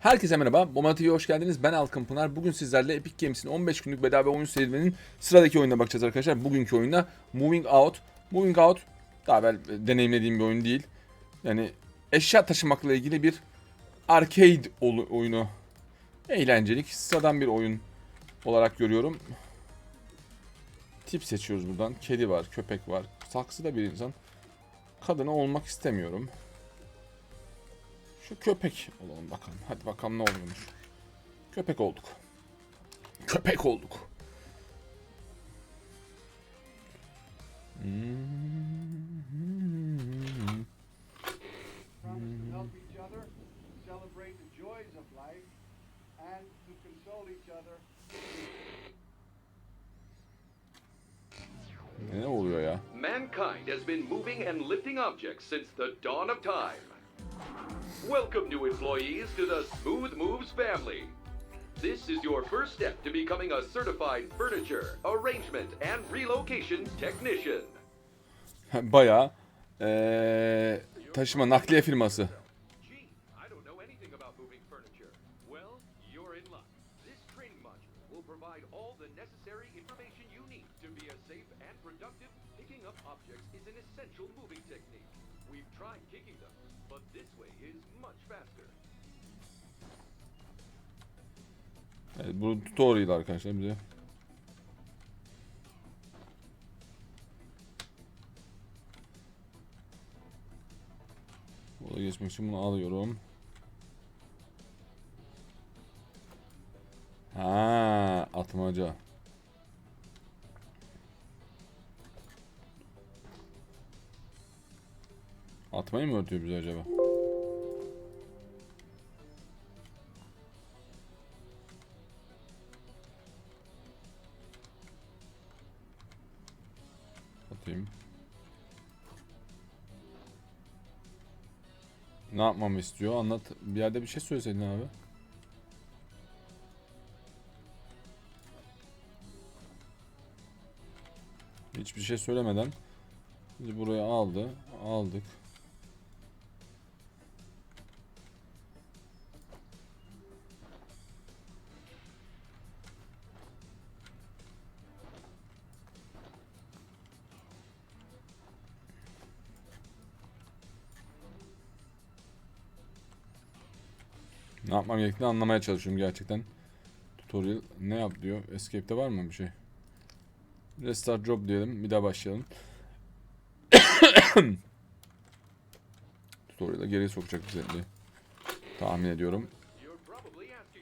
Herkese merhaba. Bomba TV'ye hoş geldiniz. Ben Alkın Pınar. Bugün sizlerle Epic Games'in 15 günlük bedava oyun serüveninin sıradaki oyununa bakacağız arkadaşlar. Bugünkü oyunda Moving Out. Moving Out daha evvel deneyimlediğim bir oyun değil. Yani eşya taşımakla ilgili bir arcade oyunu. Eğlencelik, sıradan bir oyun olarak görüyorum. Tip seçiyoruz buradan. Kedi var, köpek var. Saksıda bir insan. Kadını olmak istemiyorum. Şu köpek olalım bakalım. Hadi bakalım ne oluyormuş. Köpek olduk. Köpek olduk. Ne oluyor ya? Mankind has been moving and lifting objects since the dawn of time. Welcome new employees to the Smooth Moves family. This is your first step to becoming a certified furniture, arrangement and relocation technician. Baya ee, taşıma nakliye firması. Safe and productive, picking up objects is an essential moving technique. We've tried kicking them, but this way is much faster. Evet, bu tutorial arkadaşlar bize. Burada geçmek için bunu alıyorum. Ha, atmaca. Atmayı mı öğretiyor bize acaba? Atayım. Ne yapmamı istiyor? Anlat. Bir yerde bir şey söyleseydin abi. Hiçbir şey söylemeden bizi buraya aldı. Aldık. Ne yapmam gerektiğini anlamaya çalışıyorum gerçekten. Tutorial ne yap diyor. Escape'de var mı bir şey? Restart job diyelim. Bir daha başlayalım. Tutorial'a geriye sokacak bizi diye tahmin ediyorum. You're probably asking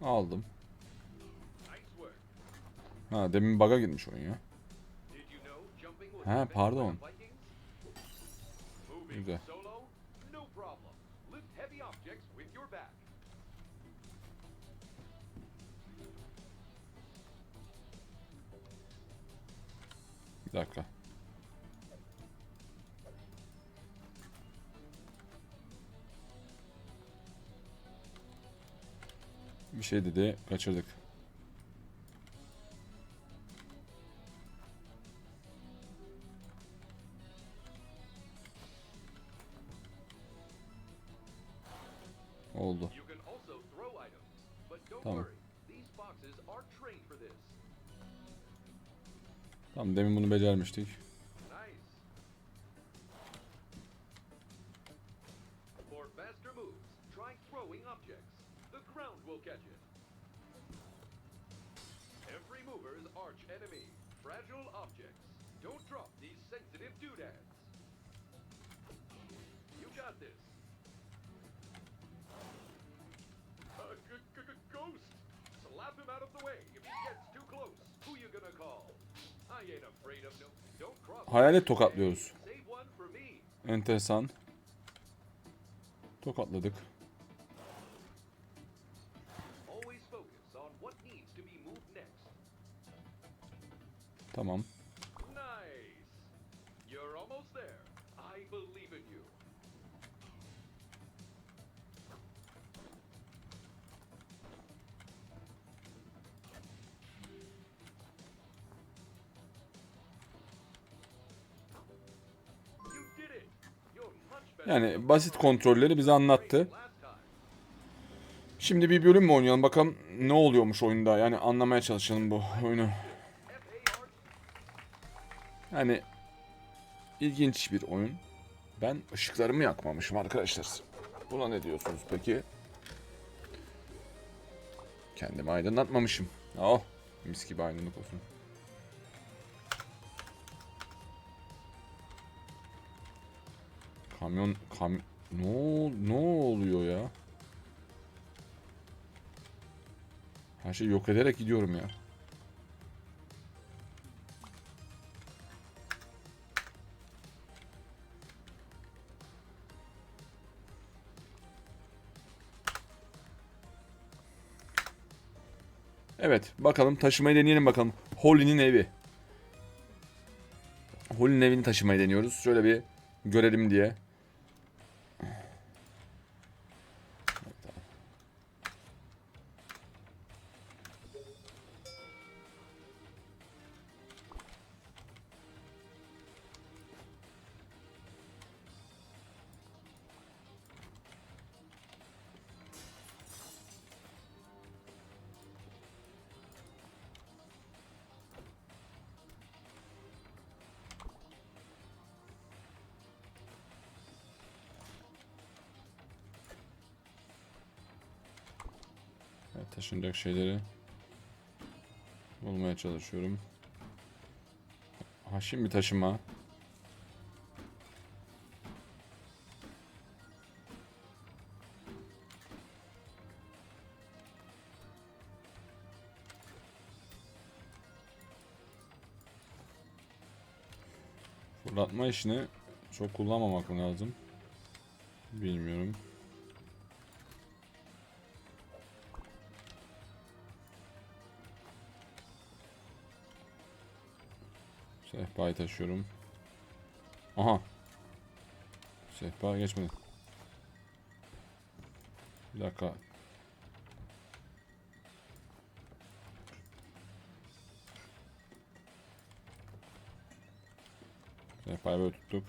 Aldım. Ha demin bug'a girmiş oyun ya. Ha, pardon. Güzel. solo? No Bir şey dedi, kaçırdık. Oldu. Tamam. Tamam demin bunu becermiştik. Enemy. Fragile objects. Don't drop these sensitive doodads. You got this. G- ghost! Slap him out of the way if he gets too close. Who you gonna call? I ain't afraid of no. Don't cross. Hayalet tokatlıyoruz. Enteresan. Tokatladık. Better Yani basit kontrolleri bize anlattı. Şimdi bir bölüm mü oynayalım? Bakalım ne oluyormuş oyunda. Yani anlamaya çalışalım bu oyunu. Yani ilginç bir oyun. Ben ışıklarımı yakmamışım arkadaşlar. Buna ne diyorsunuz peki? Kendimi aydınlatmamışım. Oh, mis gibi aydınlık olsun. Kamyon, kam... Ne, ol- ne oluyor ya? Her şeyi yok ederek gidiyorum ya. Evet bakalım taşımayı deneyelim bakalım. Holly'nin evi. Holly'nin evini taşımayı deniyoruz. Şöyle bir görelim diye. Taşınacak şeyleri bulmaya çalışıyorum. Haşim bir taşıma. Fırlatma işini çok kullanmamak lazım? Bilmiyorum. Sehpayı taşıyorum. Aha. Sehpa geçmedi. Bir dakika. Sehpayı böyle tuttuk.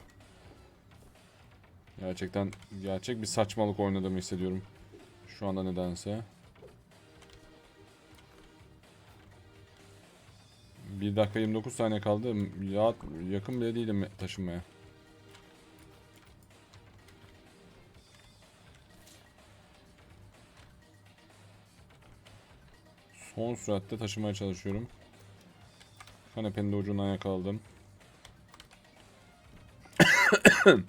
Gerçekten gerçek bir saçmalık oynadığımı hissediyorum. Şu anda nedense. 1 dakika 29 saniye kaldı. Ya, yakın bile değilim taşınmaya. Son süratte taşımaya çalışıyorum. Kanepenin de ucundan yakaladım.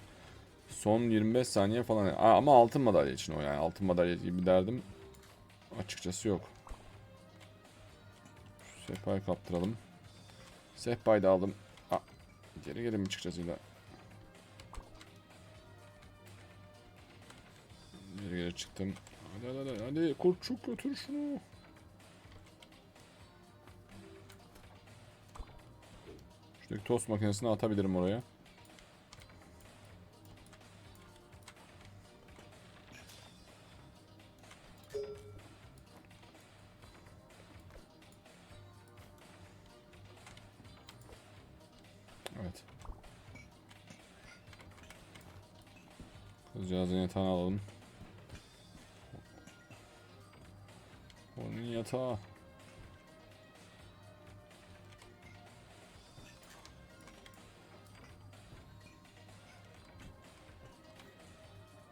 Son 25 saniye falan. Aa, ama altın madalya için o yani. Altın madalya gibi derdim açıkçası yok. Şu sehpayı kaptıralım. Sehpayı da aldım. Aa, geri geri mi çıkacağız yine? Geri geri çıktım. Hadi hadi hadi. Hadi kurtçuk götür şunu. Şuradaki tost makinesini atabilirim oraya. Kızcağızın yatağını alalım. Onun yatağı.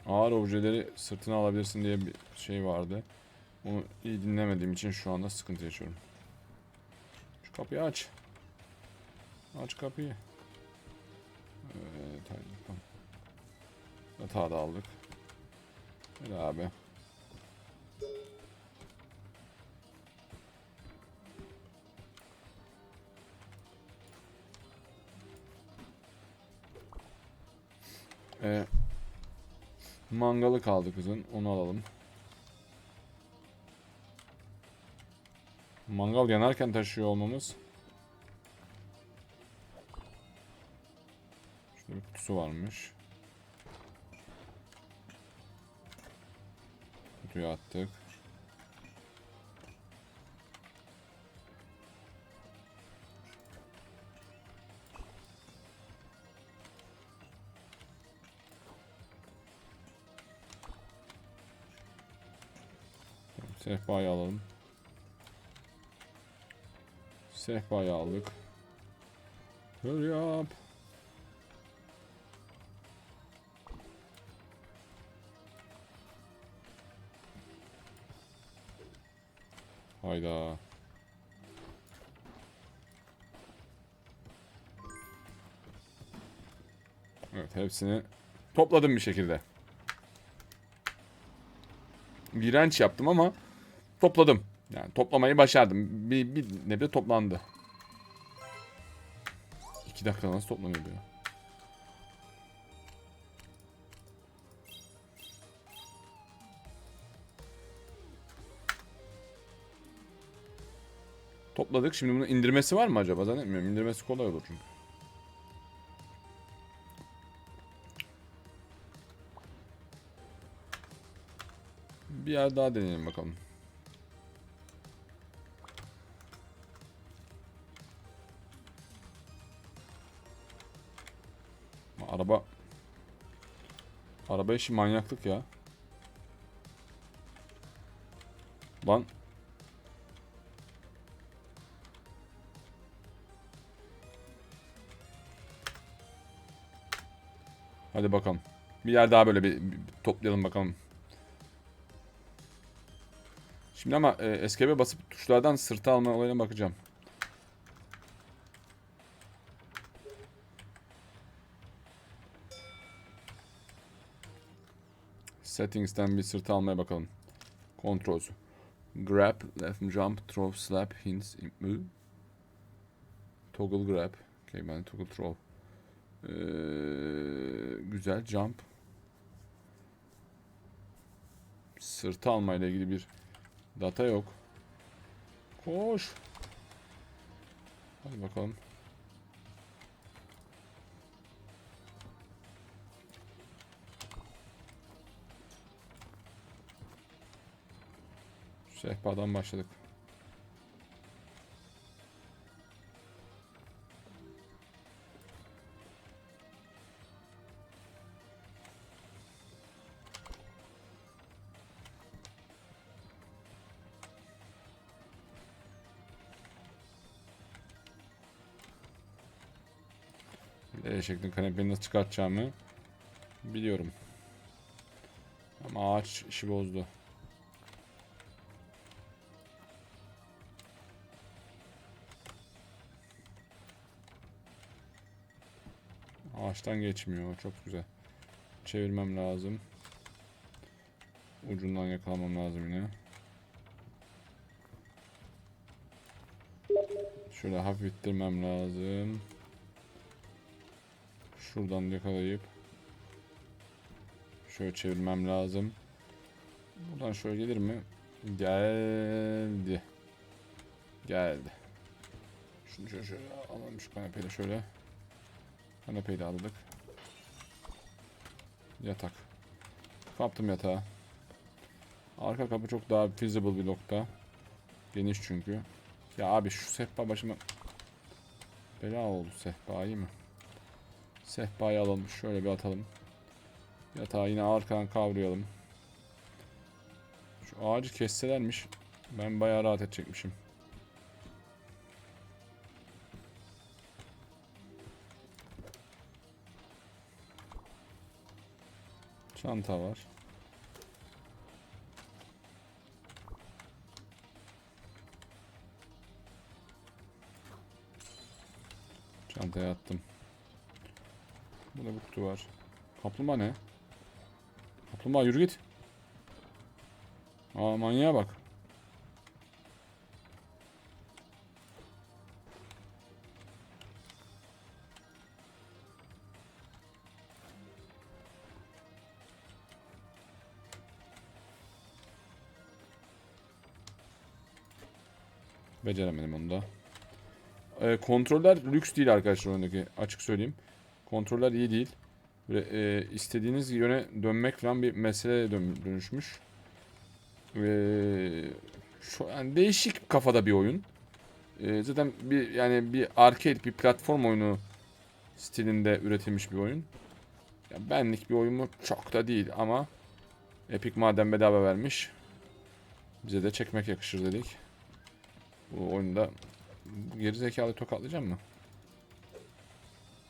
Ağır objeleri sırtına alabilirsin diye bir şey vardı. Onu iyi dinlemediğim için şu anda sıkıntı yaşıyorum. Şu kapıyı aç. Aç kapıyı. Evet. Yatağı da aldık. Hadi abi. Ee, mangalı kaldı kızın. Onu alalım. Mangal yanarken taşıyor olmamız. Şurada bir kutusu varmış. Kutuya attık. Sehpayı alalım. Sehpayı aldık. Hurry up. Hayda. Evet hepsini topladım bir şekilde. İğrenç yaptım ama topladım. Yani toplamayı başardım. Bir, bir nebze toplandı. 2 dakika nasıl toplanıyor ya? Topladık. Şimdi bunun indirmesi var mı acaba? Zannetmiyorum. İndirmesi kolay olur çünkü. Bir yer daha deneyelim bakalım. Araba Araba işi manyaklık ya. Lan Hadi bakalım. Bir yer daha böyle bir, bir toplayalım bakalım. Şimdi ama e, escape'e basıp tuşlardan sırtı alma olayına bakacağım. Settings'ten bir sırtı almaya bakalım. Controls. Grab, left jump, throw, slap, hints, move. Toggle grab. Okay, ben toggle throw. Ee, güzel jump. Sırtı almayla ilgili bir data yok. Koş. Hadi bakalım. Sehpadan başladık. L şeklinde kanepeyi nasıl çıkartacağımı biliyorum. Ama ağaç işi bozdu. Ağaçtan geçmiyor. Çok güzel. Çevirmem lazım. Ucundan yakalamam lazım yine. Şöyle hafif ittirmem lazım. Şuradan yakalayıp şöyle çevirmem lazım. Buradan şöyle gelir mi? Geldi. Geldi. Şunu şöyle, şöyle alalım şu kanepeyi şöyle. Kanepeyi de aldık. Yatak. Kaptım yatağı. Arka kapı çok daha feasible bir nokta. Geniş çünkü. Ya abi şu sehpa başıma bela oldu sehpa iyi mi? Sehpayı alalım. Şöyle bir atalım. Yatağı yine arkadan kavrayalım. Şu ağacı kesselermiş. Ben bayağı rahat edecekmişim. Çanta var. Çantaya attım. Burada bir kutu var. Kaplumbağa ne? Kaplumbağa yürü git. Aa manyağa bak. Beceremedim onu da. Ee, kontroller lüks değil arkadaşlar oyundaki. Açık söyleyeyim. Kontroller iyi değil. Böyle e, istediğiniz yöne dönmek falan bir meseleye dön- dönüşmüş. Ee, şu yani değişik kafada bir oyun. Ee, zaten bir yani bir arcade bir platform oyunu stilinde üretilmiş bir oyun. Ya benlik bir oyun mu? Çok da değil ama Epic madem bedava vermiş bize de çekmek yakışır dedik. Bu oyunda geri zekalı tokatlayacağım mı?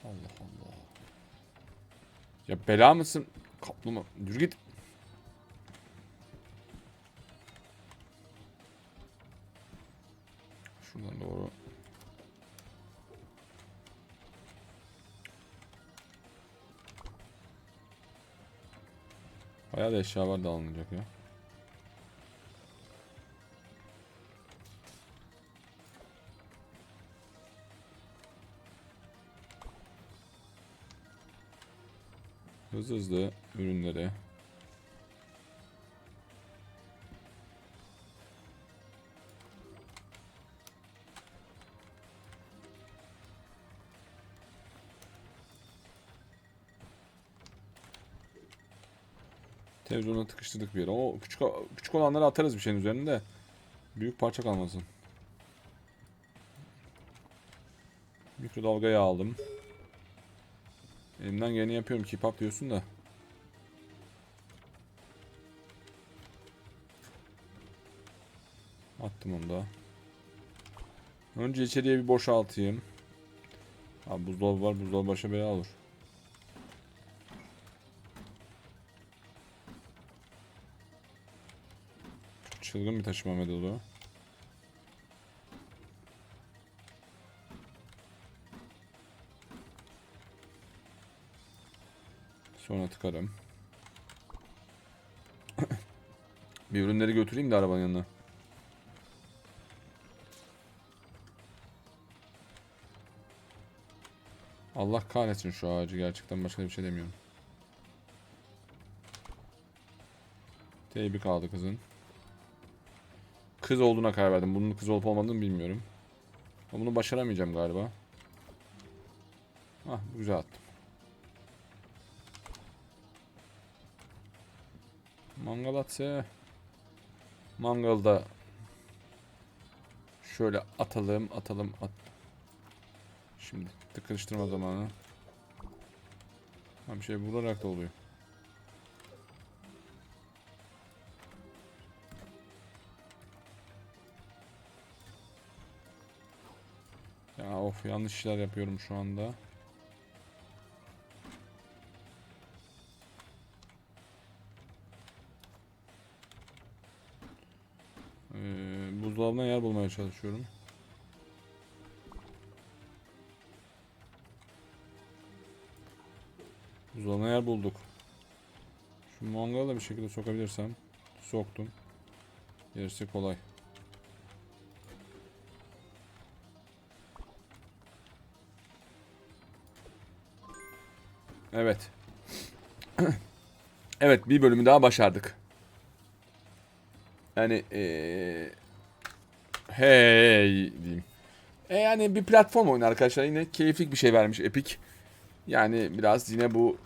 Allah Allah. Ya bela mısın? Kaplumbağa. Dur git. Şuradan doğru. Bayağı da eşya var da alınacak ya. Hızlı hızlı ürünleri. Televizyona tıkıştırdık bir yere. O küçük küçük olanları atarız bir şeyin üzerinde. Büyük parça kalmasın. Mikrodalgayı aldım. Elimden geleni yapıyorum. Keep up diyorsun da. Attım onu da. Önce içeriye bir boşaltayım. Abi buzdolabı var. Buzdolabı başa bela olur. Çılgın bir taşıma metodu. Sonra tıkarım. bir ürünleri götüreyim de arabanın yanına. Allah kahretsin şu ağacı gerçekten başka bir şey demiyorum. Teybi kaldı kızın. Kız olduğuna karar verdim. Bunun kız olup olmadığını bilmiyorum. Ama bunu başaramayacağım galiba. Hah güzel attım. Mangal atsa. Mangalda şöyle atalım atalım at. Şimdi tıkırıştırma zamanı. Ha bir şey vurarak da oluyor. Ya of yanlış işler yapıyorum şu anda. Bulmaya çalışıyorum. Buzdolabına yer bulduk. Şu mangalı da bir şekilde sokabilirsem. Soktum. Gerisi kolay. Evet. evet bir bölümü daha başardık. Yani eee hey diyeyim. E yani bir platform oyunu arkadaşlar yine keyifli bir şey vermiş Epic. Yani biraz yine bu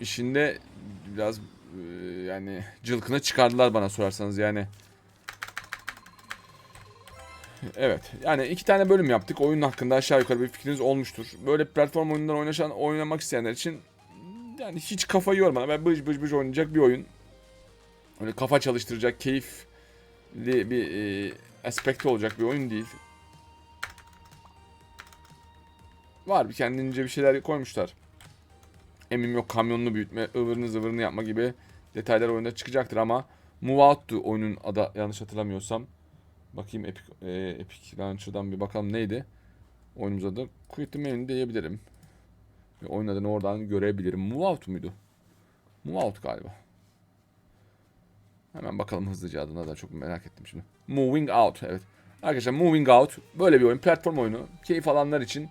işinde biraz eee, yani cılkını çıkardılar bana sorarsanız yani. Evet. Yani iki tane bölüm yaptık. Oyun hakkında aşağı yukarı bir fikriniz olmuştur. Böyle platform oyunları oynaşan, oynamak isteyenler için yani hiç kafayı yormadan ben bıç bıç bıç oynayacak bir oyun. Öyle kafa çalıştıracak, keyifli bir e, aspekti olacak bir oyun değil. Var bir kendince bir şeyler koymuşlar. Eminim yok kamyonunu büyütme, ıvırını zıvırını yapma gibi detaylar oyunda çıkacaktır ama Move Out'tu oyunun adı yanlış hatırlamıyorsam. Bakayım Epic, e, Epic Launcher'dan bir bakalım neydi. Oyunumuz adı Quit the Main diyebilirim. Ve oyun adını oradan görebilirim. Move Out muydu? Move Out galiba. Hemen bakalım hızlıca adına da çok merak ettim şimdi. Moving Out evet. Arkadaşlar Moving Out böyle bir oyun. Platform oyunu. Keyif alanlar için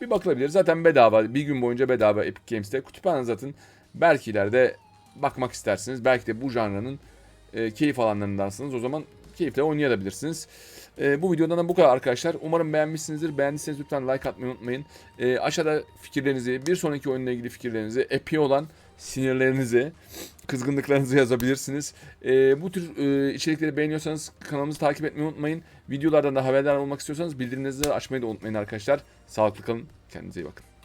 bir bakılabilir. Zaten bedava. Bir gün boyunca bedava Epic Games'te. Kütüphane zaten belki ileride bakmak istersiniz. Belki de bu janranın e, keyif alanlarındansınız. O zaman keyifle oynayabilirsiniz. E, bu videodan da bu kadar arkadaşlar. Umarım beğenmişsinizdir. Beğendiyseniz lütfen like atmayı unutmayın. E, aşağıda fikirlerinizi, bir sonraki oyunla ilgili fikirlerinizi, Epic olan sinirlerinizi, kızgınlıklarınızı yazabilirsiniz. Ee, bu tür e, içerikleri beğeniyorsanız kanalımızı takip etmeyi unutmayın. Videolardan da haberdar olmak istiyorsanız bildirimlerinizi açmayı da unutmayın arkadaşlar. Sağlıklı kalın. Kendinize iyi bakın.